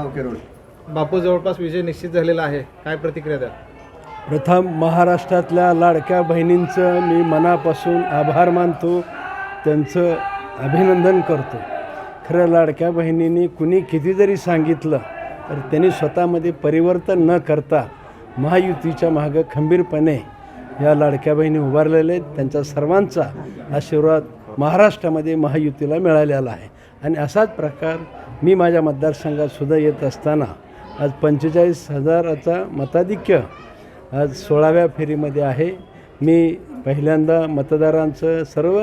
हा रोड बापू जवळपास विजय निश्चित झालेला आहे. काय प्रतिक्रिया द्या प्रथम महाराष्ट्रातल्या लाडक्या बहिणींचं मी मनापासून आभार मानतो. त्यांचं अभिनंदन करतो. खरं लाडक्या बहिणींनी कुणी किती जरी सांगितलं तर त्यांनी स्वतःमध्ये परिवर्तन न करता महायुतीच्या मागं खंबीरपणे या लाडक्या बहिणी उभारलेल्या आहेत. त्यांचा सर्वांचा आशीर्वाद महाराष्ट्रामध्ये महायुतीला मिळालेला आहे. आणि असाच प्रकार मी माझ्या मतदारसंघात सुद्धा येत असताना आज पंचेचाळीस हजाराचा मताधिक्य आज सोळाव्या फेरीमध्ये आहे. मी पहिल्यांदा मतदारांचं सर्व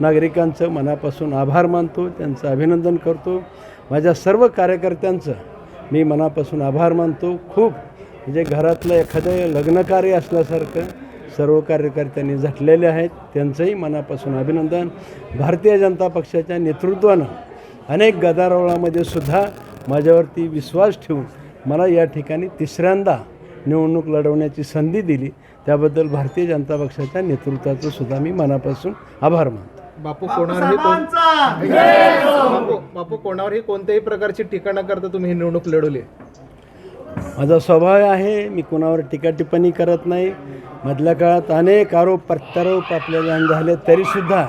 नागरिकांचं मनापासून आभार मानतो त्यांचं अभिनंदन करतो. माझ्या सर्व कार्यकर्त्यांचं मी मनापासून आभार मानतो. खूप म्हणजे घरातलं एखादं लग्नकार्य असल्यासारखं सर्व कार्यकर्त्यांनी झटलेले आहेत. त्यांचंही मनापासून अभिनंदन. भारतीय जनता पक्षाच्या नेतृत्वानं अनेक गदारोळामध्ये सुद्धा माझ्यावरती विश्वास ठेवून मला या ठिकाणी तिसऱ्यांदा निवडणूक लढवण्याची संधी दिली. त्याबद्दल भारतीय जनता पक्षाच्या नेतृत्वाचं सुद्धा मी मनापासून आभार मानतो. बापू कोणावरही कोण बापू बापू कोणावरही कोणत्याही प्रकारची टीका न करता तुम्ही ही निवडणूक लढवली माझा स्वभाव आहे मी कोणावर टीका टिप्पणी करत नाही. मधल्या काळात अनेक आरोप प्रत्यारोप आपल्याला झाले तरीसुद्धा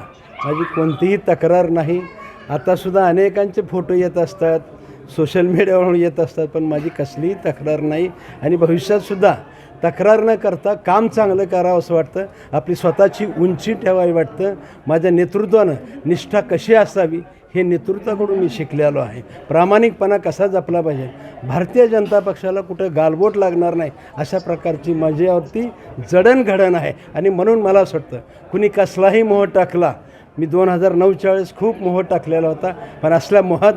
माझी कोणतीही तक्रार नाही. आतासुद्धा अनेकांचे फोटो येत असतात सोशल मीडियावरून येत असतात पण माझी कसलीही तक्रार नाही. आणि भविष्यातसुद्धा तक्रार न करता काम चांगलं करावं असं वाटतं. आपली स्वतःची उंची ठेवावी वाटतं. माझ्या नेतृत्वानं निष्ठा कशी असावी हे नेतृत्वाकडून मी शिकलेलो आहे. प्रामाणिकपणा कसा जपला पाहिजे? भारतीय जनता पक्षाला कुठं गालबोट लागणार नाही अशा प्रकारची माझ्यावरती जडणघडण आहे. आणि म्हणून मला असं वाटतं कुणी कसलाही मोह टाकला मी दोन हजार नऊच्या वेळेस खूप मोह टाकलेला होता. पण असल्या मोहात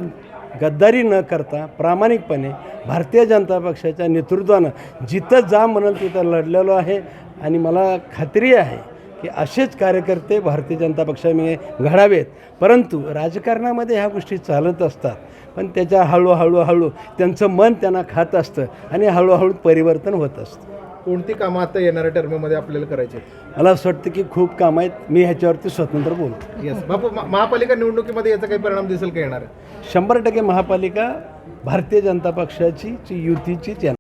गद्दारी न करता प्रामाणिकपणे भारतीय जनता पक्षाच्या नेतृत्वानं जिथं जा म्हणाल तिथं लढलेलो आहे. आणि मला खात्री आहे की असेच कार्यकर्ते भारतीय जनता पक्षामध्ये घडावेत. परंतु राजकारणामध्ये ह्या गोष्टी चालत असतात. पण त्याच्या हळूहळू हळू त्यांचं मन त्यांना खात असतं आणि हळूहळू परिवर्तन होत असतं. कोणती कामं आता येणाऱ्या टर्ममध्ये आपल्याला करायची मला असं वाटतं की खूप कामं आहेत. मी ह्याच्यावरती स्वतंत्र बोलतो. येस बापू मा- महापालिका निवडणुकीमध्ये याचा काही परिणाम दिसेल का येणार आहे शंभर टक्के महापालिका भारतीय जनता पक्षाची जी युतीचीच येणार